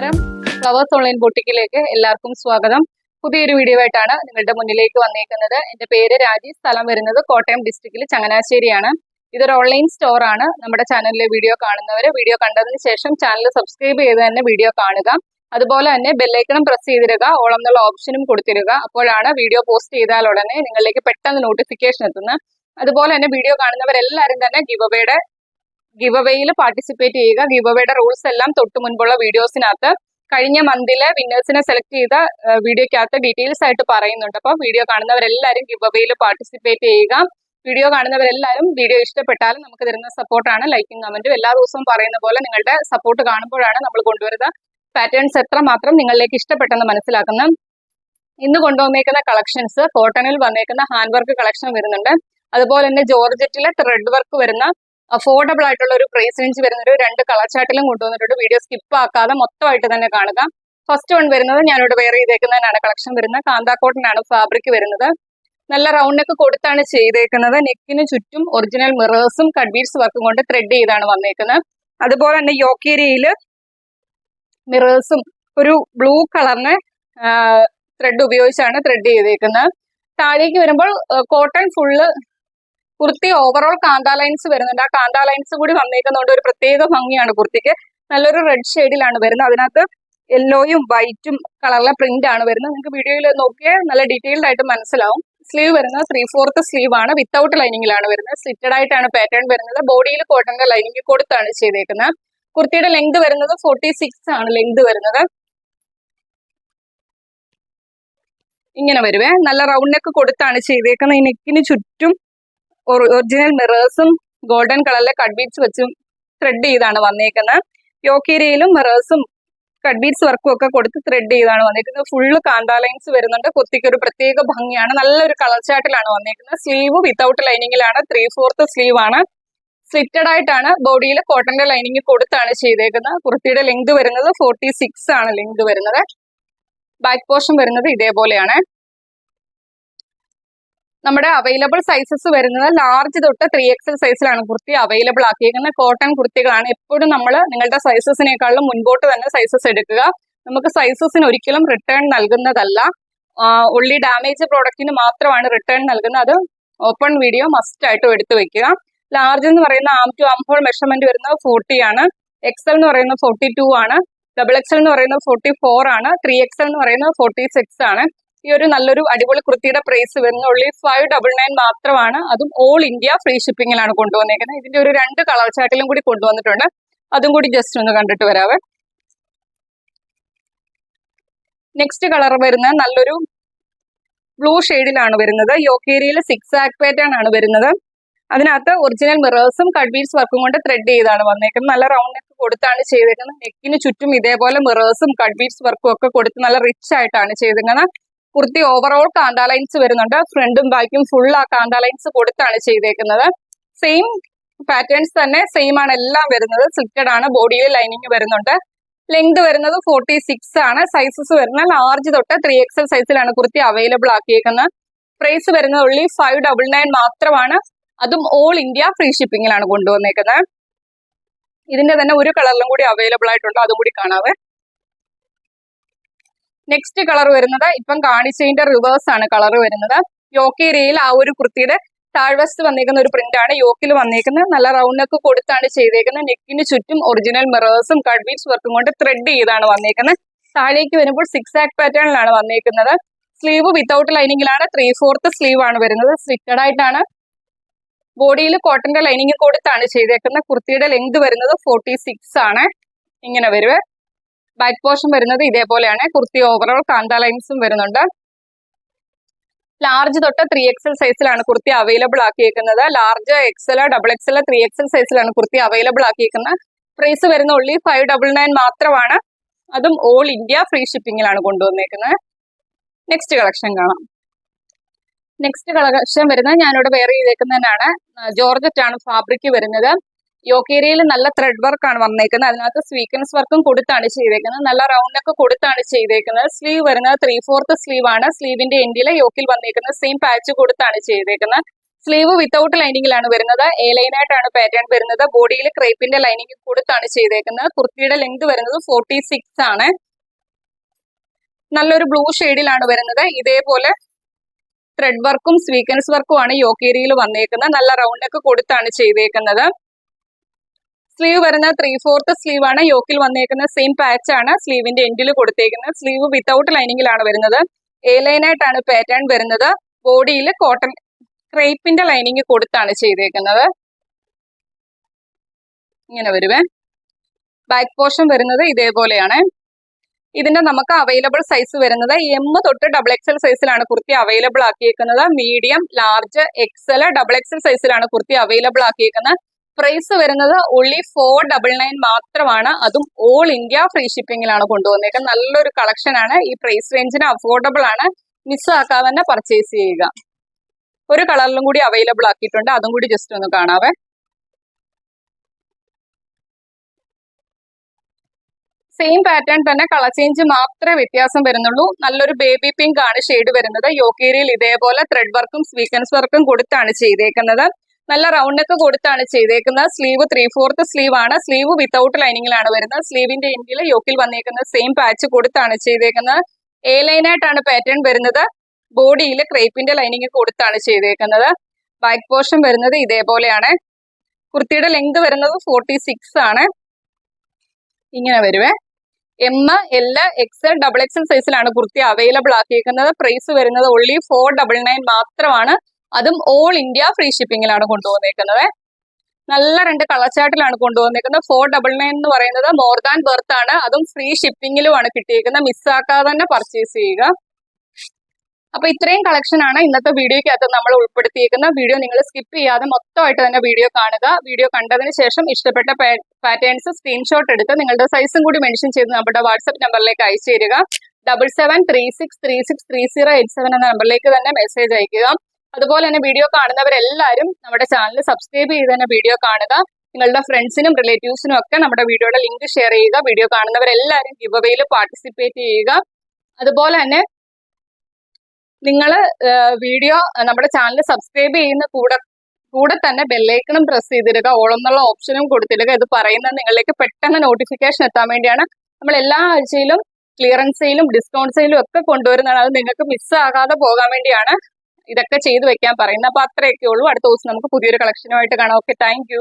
നമസ്കാരം. Flowers online ബൊട്ടിക്കിലേക്ക് എല്ലാവർക്കും സ്വാഗതം. പുതിയൊരു വീഡിയോ ആയിട്ടാണ് നിങ്ങളുടെ മുന്നിലേക്ക് വന്നേക്കുന്നത്. എന്റെ പേര് രാജി സ്ഥലം വരുന്നത് കോട്ടയം ഡിസ്ട്രിക്റ്റിൽ ചങ്ങനാശ്ശേരിയാണ്. ഇതൊരു ഓൺലൈൻ സ്റ്റോർ ആണ്. നമ്മുടെ ചാനലിലെ വീഡിയോ കാണുന്നവര് വീഡിയോ കണ്ടതിന് ശേഷം ചാനൽ സബ്സ്ക്രൈബ് ചെയ്ത് തന്നെ വീഡിയോ കാണുക. അതുപോലെ തന്നെ ബെല്ലൈക്കണം പ്രസ് ചെയ്തിരുക ഓളം എന്നുള്ള ഓപ്ഷനും കൊടുത്തിരുക അപ്പോഴാണ് വീഡിയോ പോസ്റ്റ് ചെയ്താൽ ഉടനെ നിങ്ങളിലേക്ക് പെട്ടെന്ന് നോട്ടിഫിക്കേഷൻ എത്തുന്നത്. അതുപോലെ തന്നെ വീഡിയോ കാണുന്നവരെല്ലാവരും തന്നെ ഗിവവേയുടെ ഗിവവേയിൽ പാർട്ടിസിപ്പേറ്റ് ചെയ്യുക. ഗിവ് അവേയുടെ റൂൾസ് എല്ലാം തൊട്ട് മുൻപുള്ള വീഡിയോസിനകത്ത് കഴിഞ്ഞ മന്തിലെ വിന്നേഴ്സിനെ സെലക്ട് ചെയ്ത വീഡിയോക്കകത്ത് ഡീറ്റെയിൽസ് ആയിട്ട് പറയുന്നുണ്ട്. അപ്പോൾ വീഡിയോ കാണുന്നവരെല്ലാവരും ഗിവവേയിൽ പാർട്ടിസിപ്പേറ്റ് ചെയ്യുക. വീഡിയോ കാണുന്നവരെല്ലാവരും വീഡിയോ ഇഷ്ടപ്പെട്ടാലും നമുക്ക് തരുന്ന സപ്പോർട്ടാണ് ലൈക്കും കമന്റും എല്ലാ ദിവസവും പറയുന്ന പോലെ നിങ്ങളുടെ സപ്പോർട്ട് കാണുമ്പോഴാണ് നമ്മൾ കൊണ്ടുവരുന്ന പാറ്റേൺസ് എത്ര മാത്രം നിങ്ങളിലേക്ക് ഇഷ്ടപ്പെട്ടെന്ന് മനസ്സിലാക്കുന്ന ഇന്ന് കൊണ്ടുവന്നേക്കുന്ന കളക്ഷൻസ് കോട്ടണിൽ വന്നേക്കുന്ന ഹാൻഡ് വർക്ക് കളക്ഷൻ വരുന്നുണ്ട്. അതുപോലെ തന്നെ ജോർജറ്റിലെ ത്രെഡ് വർക്ക് വരുന്ന അഫോർഡബിൾ ആയിട്ടുള്ള ഒരു പ്രൈസ് റേഞ്ച് വരുന്ന ഒരു രണ്ട് കളർ ചാർട്ടിലും കൊണ്ടുവന്നിട്ടുണ്ട്. വീഡിയോ സ്കിപ്പ് ആക്കാതെ മൊത്തമായിട്ട് തന്നെ കാണുക. ഫസ്റ്റ് വൺ വരുന്നത് ഞാനിവിടെ വെയർ ചെയ്തേക്കുന്നതിനാണ് കളക്ഷൻ വരുന്നത്. കാന്താക്കോട്ടനാണ് ഫാബ്രിക് വരുന്നത്. നല്ല റൗണ്ട് നെക്ക് കൊടുത്താണ് ചെയ്തേക്കുന്നത്. നെക്കിന് ചുറ്റും ഒറിജിനൽ മിറേഴ്സും കഡ്ബീഡ്സ് വർക്കും കൊണ്ട് ത്രെഡ് ചെയ്താണ് വന്നേക്കുന്നത്. അതുപോലെ തന്നെ യോക്കേരിയയിൽ മിറേഴ്സും ഒരു ബ്ലൂ കളറിന് ത്രെഡ് ഉപയോഗിച്ചാണ് ത്രെഡ് ചെയ്തേക്കുന്നത്. താഴേക്ക് വരുമ്പോൾ cotton full kurti overall kantha lines വരുന്നുണ്ട്. ആ കാന്താ ലൈൻസ് കൂടി വന്നേക്കുന്നതുകൊണ്ട് ഒരു പ്രത്യേക ഭംഗിയാണ് കുർത്തിക്ക്. നല്ലൊരു റെഡ് ഷെയ്ഡിലാണ് വരുന്നത്. അതിനകത്ത് യെല്ലോയും വൈറ്റും കളറിലെ പ്രിന്റ് ആണ് വരുന്നത്. നിങ്ങൾക്ക് വീഡിയോയിൽ നോക്കിയാൽ നല്ല ഡീറ്റെയിൽഡ് ആയിട്ട് മനസ്സിലാവും. സ്ലീവ് വരുന്നത് ത്രീ ഫോർത്ത് സ്ലീവ് ആണ്. വിത്തൗട്ട് ലൈനിങ്ങിലാണ് വരുന്നത്. സ്ലിറ്റഡ് ആയിട്ടാണ് പാറ്റേൺ വരുന്നത്. ബോഡിയിൽ കോട്ടന്റെ ലൈനിങ് കൊടുത്താണ് ചെയ്തേക്കുന്നത്. കുർത്തിയുടെ ലെങ്ത് വരുന്നത് ഫോർട്ടി സിക്സ് ആണ് ലെങ്ത് വരുന്നത്. ഇങ്ങനെ വരുവേ. നല്ല റൗണ്ട് നെക്ക് കൊടുത്താണ് ചെയ്തേക്കുന്നത്. ഈ നെക്കിന് ചുറ്റും ഒറിജിനൽ മിറേഴ്സും ഗോൾഡൻ കളറിലെ കട്ട് ബീഡ്സ് വെച്ചും ത്രെഡ് ചെയ്താണ് വന്നേക്കുന്നത് യോക്കേരിയയിലും മിറേഴ്സും കട്ട് ബീഡ്സ് വർക്കും ഒക്കെ കൊടുത്ത് ത്രെഡ് ചെയ്താണ് വന്നേക്കുന്നത് ഫുള്ള് കാന്താ ലൈൻസ് വരുന്നുണ്ട്. കുത്തിക്ക് ഒരു പ്രത്യേക ഭംഗിയാണ്. നല്ലൊരു കളർ ചാട്ടിലാണ് വന്നേക്കുന്നത് സ്ലീവ് വിത്തൗട്ട് ലൈനിങ്ങിലാണ് ത്രീ ഫോർത്ത് സ്ലീവ് ആണ്. സ്ലിറ്റഡ് ആയിട്ടാണ് ബോഡിയിൽ കോട്ടന്റെ ലൈനിങ് കൊടുത്താണ് ചെയ്തേക്കുന്നത് കുർത്തിയുടെ ലെങ്ത് വരുന്നത് ഫോർട്ടി സിക്സ് ആണ് ലെങ്ത് വരുന്നത്. ബാക്ക് പോർഷൻ വരുന്നത് ഇതേപോലെയാണ്. നമ്മുടെ അവൈലബിൾ സൈസസ് വരുന്നത് ലാർജ് തൊട്ട് ത്രീ എക്സൽ സൈസിലാണ് കുർത്തി അവൈലബിൾ ആക്കിയിരിക്കുന്നത് കോട്ടൺ കുർത്തികളാണ്. എപ്പോഴും നമ്മൾ നിങ്ങളുടെ സൈസസിനേക്കാളും മുൻപോട്ട് തന്നെ സൈസസ് എടുക്കുക. നമുക്ക് സൈസസിന് ഒരിക്കലും റിട്ടേൺ നൽകുന്നതല്ല. ഉള്ളി ഡാമേജ് പ്രോഡക്റ്റിന് മാത്രമാണ് റിട്ടേൺ നൽകുന്നത്. അത് ഓപ്പൺ വീഡിയോ മസ്റ്റ് ആയിട്ടും എടുത്തു വെക്കുക. ലാർജ് എന്ന് പറയുന്ന arm to arm hole measurement വരുന്നത് ഫോർട്ടി ആണ്. എക്സൽ എന്ന് പറയുന്നത് ഫോർട്ടി ടു ആണ് ഡബിൾ എക്സൽ എന്ന് പറയുന്നത് ഫോർട്ടി ഫോർ ആണ് ത്രീ എക്സൽ എന്ന് പറയുന്നത് ഫോർട്ടി സിക്സ് ആണ്. ഈ ഒരു നല്ലൊരു അടിപൊളി കുർത്തിയുടെ പ്രൈസ് വരുന്ന ഉള്ളി ഫൈവ് ഡബിൾ നയൻ മാത്രമാണ്. അതും ഓൾ ഇന്ത്യ ഫ്രീ ഷിപ്പിങ്ങിലാണ് കൊണ്ടുവന്നേക്കുന്നത്. ഇതിന്റെ ഒരു രണ്ട് കളർ ചാട്ടിലും കൂടി കൊണ്ടുവന്നിട്ടുണ്ട്. അതും കൂടി ജസ്റ്റ് ഒന്ന് കണ്ടിട്ട് വരാവേ. നെക്സ്റ്റ് കളർ വരുന്ന നല്ലൊരു ബ്ലൂ ഷെയ്ഡിലാണ് വരുന്നത്. യോക്കേരിയയിൽ സിക്സ് ആക് പാറ്റേൺ ആണ് വരുന്നത്. അതിനകത്ത് ഒറിജിനൽ മിറേഴ്സും കഡ്ബീഡ്സ് വർക്കും കൊണ്ട് ത്രെഡ് ചെയ്താണ് വന്നേക്കുന്നത്. നല്ല റൗണ്ട് നെക്ക് കൊടുത്താണ് ചെയ്തേക്കുന്നത് നെക്കിന് ചുറ്റും ഇതേപോലെ മിറേഴ്സും കഡ്ബീഡ്സ് വർക്കും ഒക്കെ കൊടുത്ത് നല്ല റിച്ച് ആയിട്ടാണ് ചെയ്തേക്കുന്നത് കുർത്തി ഓവറോൾ കാന്താ ലൈൻസ് വരുന്നുണ്ട് ഫ്രണ്ടും ബാക്കും ഫുൾ ആ കാന്താ ലൈൻസ് കൊടുത്താണ് ചെയ്തേക്കുന്നത്. സെയിം പാറ്റേൺസ് തന്നെ സെയിം ആണ് എല്ലാം വരുന്നത്. സ്ലിറ്റഡ് ആണ് ബോഡിയിൽ ലൈനിങ് വരുന്നുണ്ട്. ലെങ്ത് വരുന്നത് ഫോർട്ടി സിക്സ് ആണ്. സൈസസ് വരുന്നത് ലാർജ് തൊട്ട് ത്രീ എക്സൽ സൈസിലാണ് കുർത്തി അവൈലബിൾ ആക്കിയേക്കുന്നത്. പ്രൈസ് വരുന്നത് ഉള്ളി ഫൈവ് ഡബിൾ നയൻ മാത്രമാണ്. അതും ഓൾ ഇന്ത്യ ഫ്രീ ഷിപ്പിങ്ങിലാണ് കൊണ്ടുവന്നേക്കുന്നത്. ഇതിന്റെ തന്നെ ഒരു കളറിലും കൂടി അവൈലബിൾ ആയിട്ടുണ്ട്. അതും കൂടി കാണാവേ. നെക്സ്റ്റ് കളർ വരുന്നത് ഇപ്പം കാണിച്ചതിന്റെ റിവേഴ്സ് ആണ് കളർ വരുന്നത്. യോക്കേരിയയിൽ ആ ഒരു കുർത്തിയുടെ താഴ്വശത്ത് വന്നേക്കുന്ന ഒരു പ്രിന്റ് ആണ് യോക്കിൽ വന്നേക്കുന്നത്. നല്ല റൗണ്ട് നെക്ക് കൊടുത്താണ് ചെയ്തേക്കുന്നത്. നെക്കിന് ചുറ്റും ഒറിജിനൽ മിറേഴ്സും കഡ്ബീറ്റ്സ് വർക്കും കൊണ്ട് ത്രെഡ് ചെയ്താണ് വന്നേക്കുന്നത്. താഴേക്ക് വരുമ്പോൾ സിക്സ് ആക്ക് പാറ്റേണിലാണ് വന്നേക്കുന്നത്. സ്ലീവ് വിത്തൗട്ട് ലൈനിങ്ങിലാണ് ത്രീ ഫോർത്ത് സ്ലീവ് ആണ് വരുന്നത്. സ്ലിറ്റഡ് ആയിട്ടാണ്. ബോഡിയിൽ കോട്ടന്റെ ലൈനിങ് കൊടുത്താണ് ചെയ്തേക്കുന്നത്. കുർത്തിയുടെ ലെങ്ത് വരുന്നത് ഫോർട്ടി സിക്സ് ആണ്. ഇങ്ങനെ വരുവേ ബാക്ക് പോർഷൻ വരുന്നത് ഇതേപോലെയാണ്. കുർത്തി ഓവറോൾ കാന്ത ലൈൻസും വരുന്നുണ്ട്. ലാർജ് തൊട്ട് ത്രീ എക്സൽ സൈസിലാണ് kurti available ആക്കിയേക്കുന്നത്. Large XL double XL three XL സൈസിലാണ് കുർത്തി അവൈലബിൾ ആക്കിയേക്കുന്നത്. പ്രൈസ് വരുന്ന ഉള്ളി ഫൈവ് ഡബിൾ നയൻ മാത്രമാണ്. അതും ഓൾ ഇന്ത്യ ഫ്രീ ഷിപ്പിംഗിലാണ് കൊണ്ടുവന്നേക്കുന്നത്. നെക്സ്റ്റ് കളക്ഷൻ കാണാം. നെക്സ്റ്റ് കളക്ഷൻ വരുന്നത് ഞാനിവിടെ വെയർ ചെയ്തേക്കുന്നതിനാണ് ജോർജറ്റ് ആണ് ഫാബ്രിക് വരുന്നത്. യോക്കേരിയയിൽ നല്ല ത്രെഡ് വർക്ക് ആണ് വന്നേക്കുന്നത്. അതിനകത്ത് സ്വീക്കൻസ് വർക്കും കൊടുത്താണ് ചെയ്തേക്കുന്നത്. നല്ല റൗണ്ട് ഒക്കെ കൊടുത്താണ് ചെയ്തേക്കുന്നത്. സ്ലീവ് വരുന്നത് ത്രീ ഫോർത്ത് സ്ലീവ് ആണ് സ്ലീവിന്റെ എൻഡിലെ യോക്കിൽ വന്നേക്കുന്നത്. സെയിം പാച്ച് കൊടുത്താണ് ചെയ്തേക്കുന്നത്. സ്ലീവ് വിത്തൗട്ട് ലൈനിങ്ങിലാണ് വരുന്നത്. എ ലൈനായിട്ടാണ് പാറ്റേൺ വരുന്നത്. ബോഡിയിൽ ക്രേപ്പിന്റെ ലൈനിങ് കൊടുത്താണ് ചെയ്തേക്കുന്നത്. കുർത്തിയുടെ ലെങ്ത് വരുന്നത് ഫോർട്ടി സിക്സ് ആണ്. നല്ലൊരു ബ്ലൂ ഷെയ്ഡിലാണ് വരുന്നത്. ഇതേപോലെ ത്രെഡ് വർക്കും സ്വീക്കൻസ് വർക്കും ആണ് യോക്കേരിയിൽ വന്നേക്കുന്നത്. നല്ല റൗണ്ട് ഒക്കെ കൊടുത്താണ് ചെയ്തേക്കുന്നത്. സ്ലീവ് വരുന്ന ത്രീ ഫോർത്ത് സ്ലീവ് ആണ് യോക്കിൽ വന്നേക്കുന്ന സെയിം പാച്ച് ആണ് സ്ലീവിന്റെ എൻഡിൽ കൊടുത്തേക്കുന്നത്. സ്ലീവ് വിത്തൗട്ട് ലൈനിങ്ങിലാണ് വരുന്നത്. എ ലൈൻ ആയിട്ടാണ് പാറ്റേൺ വരുന്നത്. ബോഡിയിൽ കോട്ടൺ ക്രേപ്പിന്റെ ലൈനിങ് കൊടുത്താണ് ചെയ്തേക്കുന്നത്. ഇങ്ങനെ വരുവേ. ബാക്ക് പോർഷൻ വരുന്നത് ഇതേപോലെയാണ്. ഇതിന്റെ നമുക്ക് അവൈലബിൾ സൈസ് വരുന്നത് എം തൊട്ട് ഡബിൾ എക്സൽ സൈസിലാണ് kurti available ആക്കിയേക്കുന്നത്. Medium large XL double XL സൈസിലാണ് കുർത്തി അവൈലബിൾ ആക്കിയേക്കുന്നത്. പ്രൈസ് വരുന്നത് ഒൺലി ഫോർ ഡബിൾ നയൻ മാത്രമാണ്. അതും ഓൾ ഇന്ത്യ ഫ്രീ ഷിപ്പിംഗിലാണ് കൊണ്ടുവന്നേക്കുന്നത്. നല്ലൊരു കളക്ഷൻ ആണ്. ഈ പ്രൈസ് റേഞ്ചിന് അഫോർഡബിൾ ആണ്. മിസ്സാക്കാതെ തന്നെ പർച്ചേസ് ചെയ്യുക. ഒരു കളറിലും കൂടി അവൈലബിൾ ആക്കിയിട്ടുണ്ട്. അതും കൂടി ജസ്റ്റ് ഒന്ന് കാണാവേ. സെയിം പാറ്റേൺ തന്നെ കളർ ചേഞ്ച് മാത്രമേ വ്യത്യാസം വരുന്നുള്ളൂ. നല്ലൊരു ബേബി പിങ്ക് ആണ് ഷെയ്ഡ് വരുന്നത്. യോക്കേരിയിൽ ഇതേപോലെ ത്രെഡ് വർക്കും സ്വീക്കൻസ് വർക്കും കൊടുത്താണ് ചെയ്തേക്കുന്നത്. നല്ല റൗണ്ട് ഒക്കെ കൊടുത്താണ് ചെയ്തേക്കുന്നത്. സ്ലീവ് ത്രീ ഫോർത്ത് സ്ലീവ് ആണ്. സ്ലീവ് വിത്തൗട്ട് ലൈനിങ്ങിലാണ് വരുന്നത്. സ്ലീവിന്റെ എൻഡിൽ യോക്കിൽ വന്നേക്കുന്ന സെയിം പാച്ച് കൊടുത്താണ് ചെയ്തേക്കുന്നത്. എ ലൈനായിട്ടാണ് പാറ്റേൺ വരുന്നത്. ബോഡിയിൽ ക്രേപ്പിന്റെ ലൈനിങ് കൊടുത്താണ് ചെയ്തേക്കുന്നത്. ബാക്ക് പോർഷൻ വരുന്നത് ഇതേപോലെയാണ്. കുർത്തിയുടെ ലെങ്ത് വരുന്നത് ഫോർട്ടി സിക്സ് ആണ്. ഇങ്ങനെ വരുവേ. M L X double XL സൈസിലാണ് കുർത്തി അവൈലബിൾ ആക്കിയേക്കുന്നത്. പ്രൈസ് വരുന്നത് ഓൺലി ഫോർ ഡബിൾ നയൻ മാത്രമാണ്. അതും ഓൾ ഇന്ത്യ ഫ്രീ ഷിപ്പിംഗിലാണ് കൊണ്ടുവന്നേക്കുന്നത്. നല്ല രണ്ട് കളർ കൊണ്ടുപോകുന്നേക്കുന്നത് കൊണ്ടുവന്നേക്കുന്നത്. ഫോർ ഡബിൾ നയൻ എന്ന് പറയുന്നത് മോർ ദാൻ ബർത്ത് ആണ്. അതും ഫ്രീ ഷിപ്പിംഗിലുമാണ് കിട്ടിയിരിക്കുന്നത് മിസ്സാക്കാതെ തന്നെ പർച്ചേസ് ചെയ്യുക. അപ്പൊ ഇത്രയും കളക്ഷൻ ആണ് ഇന്നത്തെ വീഡിയോയ്ക്കകത്ത് നമ്മൾ ഉൾപ്പെടുത്തിയിരിക്കുന്ന വീഡിയോ നിങ്ങൾ സ്കിപ്പ് ചെയ്യാതെ മൊത്തമായിട്ട് തന്നെ വീഡിയോ കാണുക. വീഡിയോ കണ്ടതിന് ശേഷം ഇഷ്ടപ്പെട്ട പാറ്റേൺസ് സ്ക്രീൻഷോട്ട് എടുത്ത് നിങ്ങളുടെ സൈസും കൂടി മെൻഷൻ ചെയ്ത് നമ്മുടെ വാട്സ്ആപ്പ് നമ്പറിലേക്ക് അയച്ചു തരിക. Double seven three six three six three zero eight seven എന്ന നമ്പറിലേക്ക് തന്നെ മെസ്സേജ് അയക്കുക. അതുപോലെ തന്നെ വീഡിയോ കാണുന്നവരെല്ലാവരും നമ്മുടെ ചാനൽ സബ്സ്ക്രൈബ് ചെയ്ത് തന്നെ വീഡിയോ കാണുക. നിങ്ങളുടെ ഫ്രണ്ട്സിനും റിലേറ്റീവ്സിനും ഒക്കെ നമ്മുടെ വീഡിയോയുടെ ലിങ്ക് ഷെയർ ചെയ്യുക. വീഡിയോ കാണുന്നവരെല്ലാവരും ഗിവ് പാർട്ടിസിപ്പേറ്റ് ചെയ്യുക. അതുപോലെ തന്നെ നിങ്ങൾ വീഡിയോ നമ്മുടെ ചാനൽ സബ്സ്ക്രൈബ് ചെയ്യുന്ന കൂടെ കൂടെ തന്നെ ബെല്ലൈക്കണും പ്രസ് ചെയ്തിടുക. ഓളെന്നുള്ള ഓപ്ഷനും കൊടുത്തിടുക. ഇത് പറയുന്നത് നിങ്ങളിലേക്ക് പെട്ടെന്ന് നോട്ടിഫിക്കേഷൻ എത്താൻ വേണ്ടിയാണ്. നമ്മൾ എല്ലാ ആഴ്ചയിലും ക്ലിയറൻസ് സെയിലും ഡിസ്കൗണ്ട് സെയിലും ഒക്കെ കൊണ്ടുവരുന്നതാണ്. അത് നിങ്ങൾക്ക് മിസ്സാകാതെ പോകാൻ വേണ്ടിയാണ്. ഇതൊക്കെ ചെയ്തു വെക്കാൻ പറയുന്നത്. അപ്പൊ അത്രയൊക്കെ ഉള്ളൂ. അടുത്ത ദിവസം നമുക്ക് പുതിയൊരു കളക്ഷനുമായിട്ട് കാണാം. Okay thank